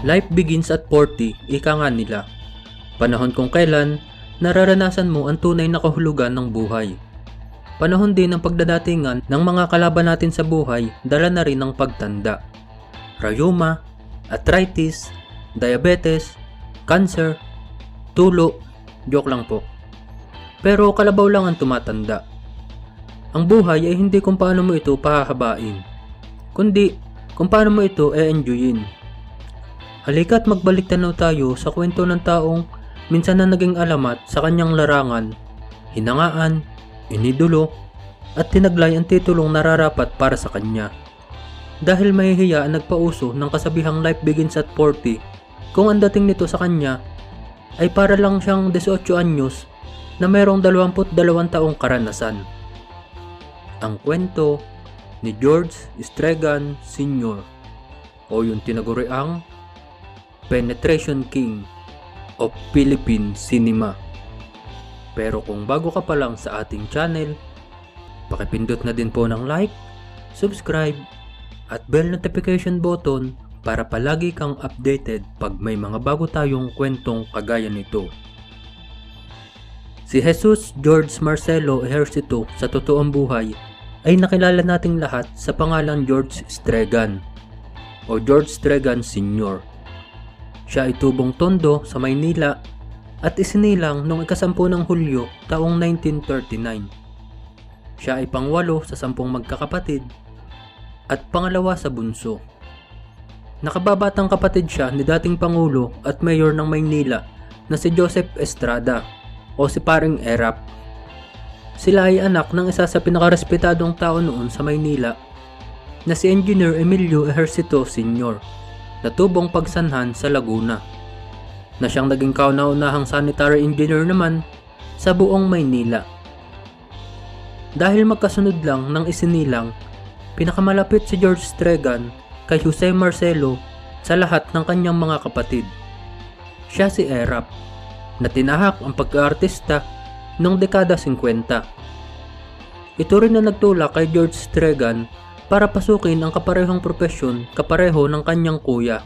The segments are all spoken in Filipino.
Life begins at 40, ika nga nila. Panahon kung kailan, nararanasan mo ang tunay na kahulugan ng buhay. Panahon din ng pagdadatingan ng mga kalaban natin sa buhay, dala na rin ng pagtanda. Rayuma, arthritis, diabetes, cancer, tulo, joke lang po. Pero kalabaw lang ang tumatanda. Ang buhay ay hindi kung paano mo ito pahahabain, kundi kung paano mo ito e-enjoyin. Halika't magbalik tanaw tayo sa kwento ng taong minsan na naging alamat sa kanyang larangan, hinangaan, inidulo, at tinaglay ang titulong nararapat para sa kanya. Dahil mahihiya ang nagpauso ng kasabihang life begins at 40, kung ang dating nito sa kanya ay para lang siyang 18 anyos na mayroong 22 taong karanasan. Ang kwento ni George Stregan Sr. o yung tinaguriang Penetration King of Philippine Cinema. Pero kung bago ka pa lang sa ating channel, pakipindot na din po ng like, subscribe, at bell notification button para palagi kang updated pag may mga bago tayong kwentong kagaya nito. Si Jesus George Marcelo Ejercito sa totoong buhay ay nakilala nating lahat sa pangalang George Stregan o George Stregan Sr. Siya ay tubong tondo sa Maynila at isinilang noong ikasampu ng Hulyo taong 1939. Siya ay pangwalo sa sampung magkakapatid at pangalawa sa bunso. Nakababatang kapatid siya ni dating Pangulo at Mayor ng Maynila na si Joseph Estrada o si Paring Erap. Sila ay anak ng isa sa pinakarespetadong tao noon sa Maynila na si Engineer Emilio Ejercito Sr. na tubong pagsanhan sa Laguna na siyang naging kauna-unahang sanitary engineer naman sa buong Maynila. Dahil magkasunod lang ng isinilang, pinakamalapit si George Stregan kay Jose Marcelo sa lahat ng kanyang mga kapatid. Siya si Erap, na tinahak ang pagkaartista noong dekada 50. Ito rin na nagtulak kay George Stregan para pasukin ang kaparehong propesyon kapareho ng kanyang kuya.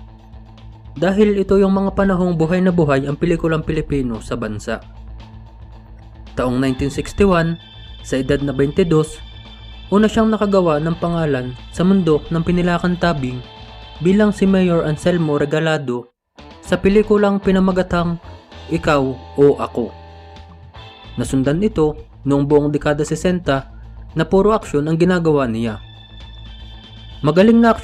Dahil ito yung mga panahong buhay na buhay ang pelikulang Pilipino sa bansa. Taong 1961, sa edad na 22, una siyang nakagawa ng pangalan sa mundo ng pinilakan tabing bilang si Mayor Anselmo Regalado sa pelikulang pinamagatang Ikaw o Ako. Nasundan ito noong buong dekada 60 na puro aksyon ang ginagawa niya. Magaling na aksyon